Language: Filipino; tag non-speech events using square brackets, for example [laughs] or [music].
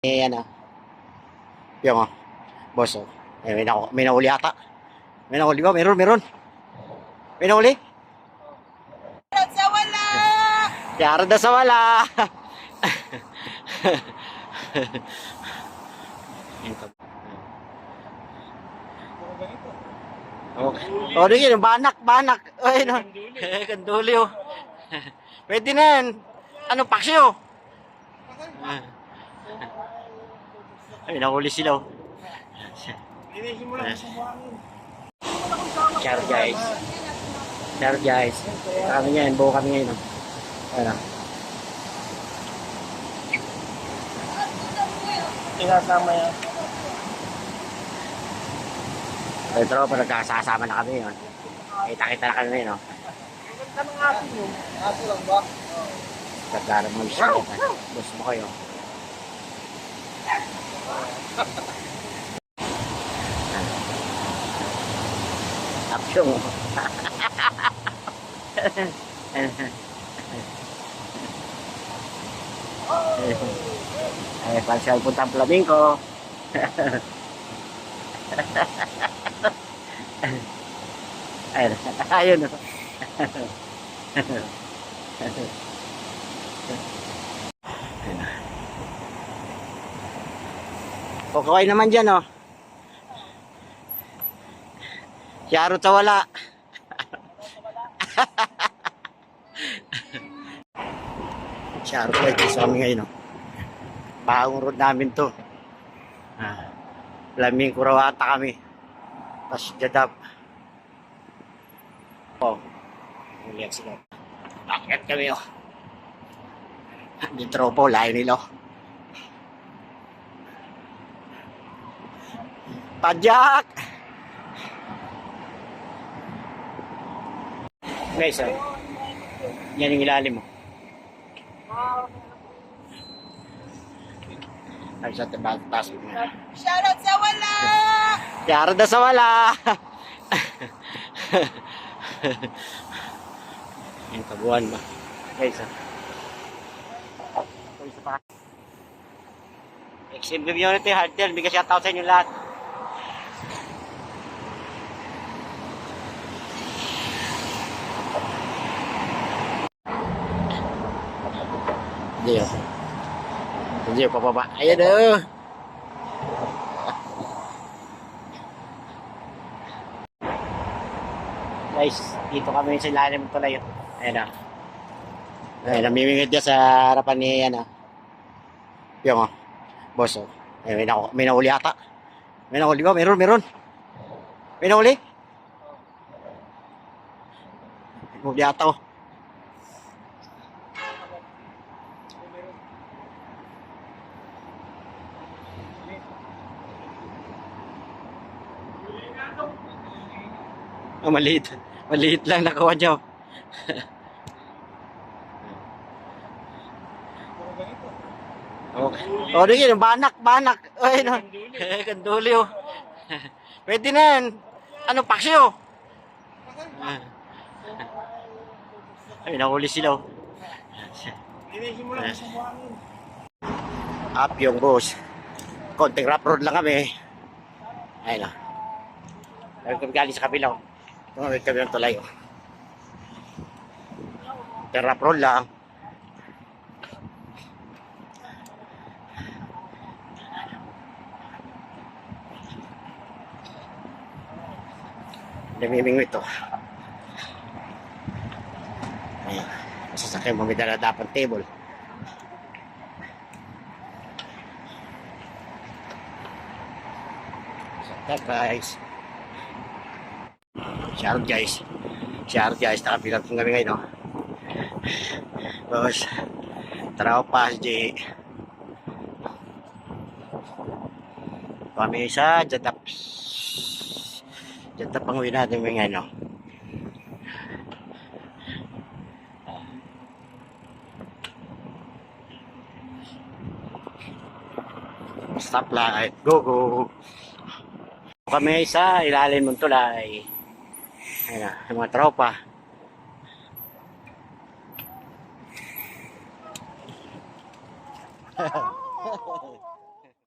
Eh, ano. Yung, oh. Boss, oh. Eh, may, na, may nahuli ata. May nahuli ba? Meron, meron. May nahuli? Sa wala! Yara na sa wala. Okay. Oh, yun, banak, banak. Ay, no. [laughs] Kanduli, oh. Pwede na yan. Ano, paksyo? Ay, nahuli sila, oh. Shout guys. Shout guys. Kami ngayon, buo kami ngayon. oh. Ano? Sinasama yan. Ay, tropa, nagkasasama na kami yun. Kita-kita na kami ngayon, oh. Ganda ng aso mo. Aso lang ba? Tatlaro mo yung Gusto mo kayo. Mo. Ay, pasyal punta ang Flamingo. [laughs] Ayun, [laughs] ayun. [laughs] Kukuhay naman dyan, oh. Si Arot sa wala. [laughs] si Arot ay sa amin ngayon, oh. Road namin to. Ah, Laming Kurawata kami. Tapos Jadab. Oh. Uliyak sila. Bakit kami, oh. Di tropo, layo nila, oh. Pajak! Guys, oh. Yan yung ilalim mo. Ay, sa taas, taas mo. Shoutout sa wala! Na sa wala! [laughs] Yung kabuhan ba? Guys, ah. XM Community, Hardtail, bigay shoutout sa inyo lahat. Hindi oh. Hindi oh, pababa. Ayan oh. [laughs] Guys, dito kami sa ilalim ng tulay. oh. Ayan na. Ayan, namimingit niya sa harapan ni, ano. Yung, oh. Boss, oh. Ayan, may, naku- may nahuli ata. May nahuli ba? Meron, meron. May nahuli? May nahuli ata, oh. Oh, maliit. Maliit lang nakuha niya. oh. Okay. Oh, yun, banak, banak. Ay, no. [laughs] Kanduli, oh. Pwede na yan. Ano, paksyo? Ay, nahuli sila, oh. Up yung boss. Konting rough road lang kami. Ayun, oh. Galing sa kabila, oh. Tumawid kami ng tulay, oh. Road lang. Namimingo ito. Ayan. Masasakyan mo may daladapang table. Shout guys. Shout guys. Shout guys. Nakapilat kong kami ngayon. No? Boss. Tara pa si Kami sa Jadap. Jadap ang uwi natin ngayon. No? Stop light. Go, go. Kami sa ilalim ng tulay. Ayan na, yung mga tropa. [laughs]